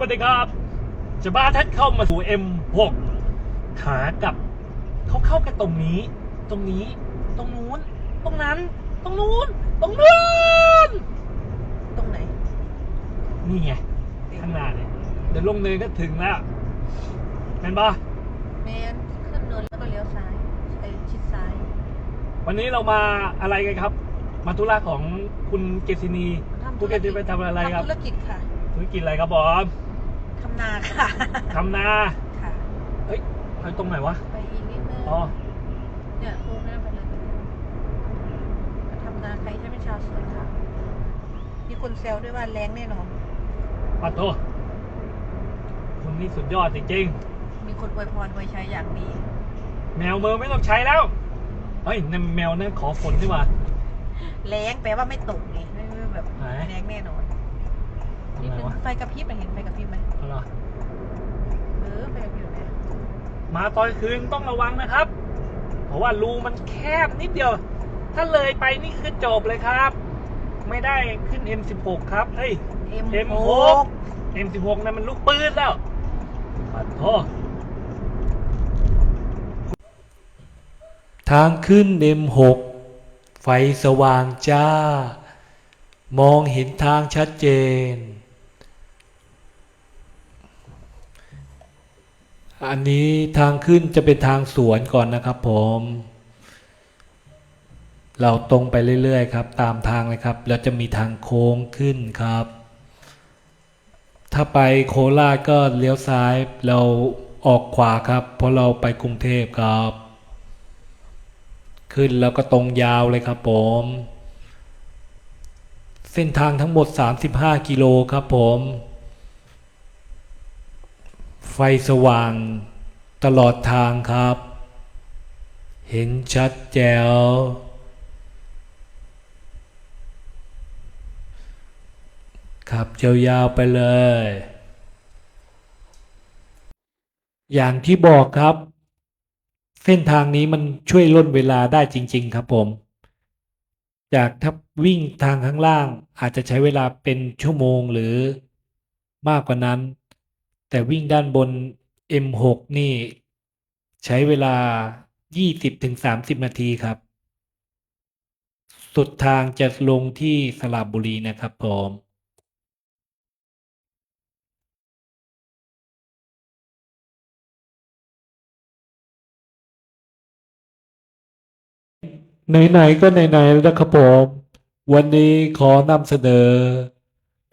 สวัสดีครับ จะบ้าท่านเข้ามาสู่ M6 ขากลับเขาเข้ากันตรงนี้ ตรงนี้ ตรงนู้น ตรงนั้น ตรงนู้น ตรงนู้น ตรงไหน นี่ไง ข้างหน้าเนี่ยเดี๋ยวลงเนินก็ถึงแล้วแม่นปะแมนขึ้นเนินแล้วก็เลี้ยวซ้ายไอชิดซ้าย วันนี้เรามาอะไรกันครับ มาธุระของคุณเกษินีคุณเกษินีไปทำอะไรครับทำธุรกิจค่ะธุรกิจอะไรครับบอม ทำนาค่ะ ทำนาค่ะ เฮ้ยไปตรงไหนวะ ไปอีกนิดนึงอ๋อ เนี่ยโค้งหน้าไปเลยก็ทำนาใครใช่ไหมชาวสวนค่ะ มีคนแซวด้วยว่าแรงแน่นอน ปัดโทคุณนี่สุดยอดจริงมีคนอวยพรอวยชัยอย่างดี ๆ แมวเมอร์ไม่ต้องใช้แล้ว เฮ้ยนั่นแมวนั่นขอฝนดีกว่า แรงแปลว่าไม่ตกไงไม่ไม่แบบไหนแรงแน่นอนตรงนิด ไหนนึงวะไฟกระพริบอะเห็นไฟกระพริบไหมเอาเหรอเออไฟกระพริบไหมมาตอนคืนต้องระวังนะครับ เพราะว่ารูมันแคบนิดเดียว ถ้าเลยไปนี่คือจบเลยครับ ไม่ได้ขึ้น M16 ครับเฮ้ย เอ็ม M6 M16 นั่นมันลูกปืนแล้วปัดโททางขึ้น M6 ไฟสว่างจ้า มองเห็นทางชัดเจน อันนี้ทางขึ้นจะเป็นทางสวนก่อนนะครับผม เราตรงไปเรื่อยๆครับ ตามทางเลยครับ แล้วจะมีทางโค้งขึ้นครับ ถ้าไปโคราชก็เลี้ยวซ้ายเราออกขวาครับ เพราะเราไปกรุงเทพครับ ขึ้นแล้วก็ตรงยาวเลยครับผม เส้นทางทั้งหมด 35 กิโลครับผม ไฟสว่างตลอดทางครับ เห็นชัดแจ๋วขับยาวๆไปเลย อย่างที่บอกครับ เส้นทางนี้มันช่วยล่นเวลาได้จริง ๆ ครับผม จากถ้าวิ่งทางข้างล่างอาจจะใช้เวลาเป็นชั่วโมงหรือมากกว่านั้น แต่วิ่งด้านบน M6 นี่ ใช้เวลา 20-30 นาทีครับ สุดทางจะลงที่สระบุรีนะครับผมไหนๆก็ไหนๆแล้วนะครับผม วันนี้ขอนำเสนอ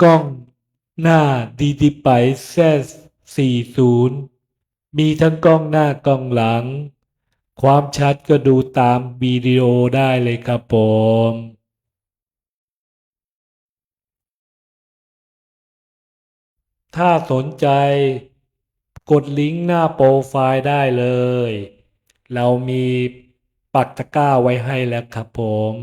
กล้องหน้าดีดีไปแซ 40 มีทั้งกล้องหน้ากล้องหลัง ความชัดก็ดูตามวิดีโอได้เลยครับผมถ้าสนใจ กดลิงก์หน้าโปรไฟล์ได้เลย เรามีปักตะกร้าไว้ให้แล้วครับผม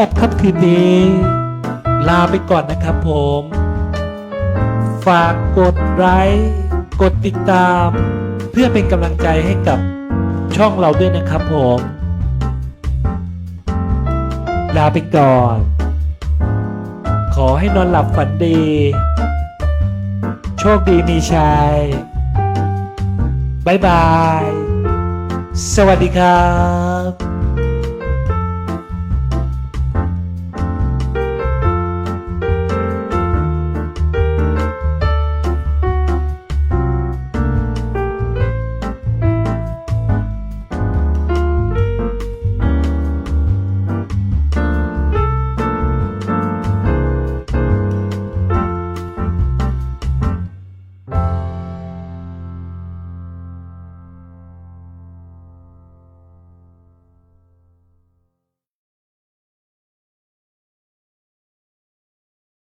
หรับค่ำคืนนี้ ลาไปก่อนนะครับผม ฝากกดไลค์กดติดตาม เพื่อเป็นกำลังใจให้กับช่องเราด้วยนะครับผม ลาไปก่อน ขอให้นอนหลับฝันดี โชคดีมีชัยบายบาย สวัสดีครับ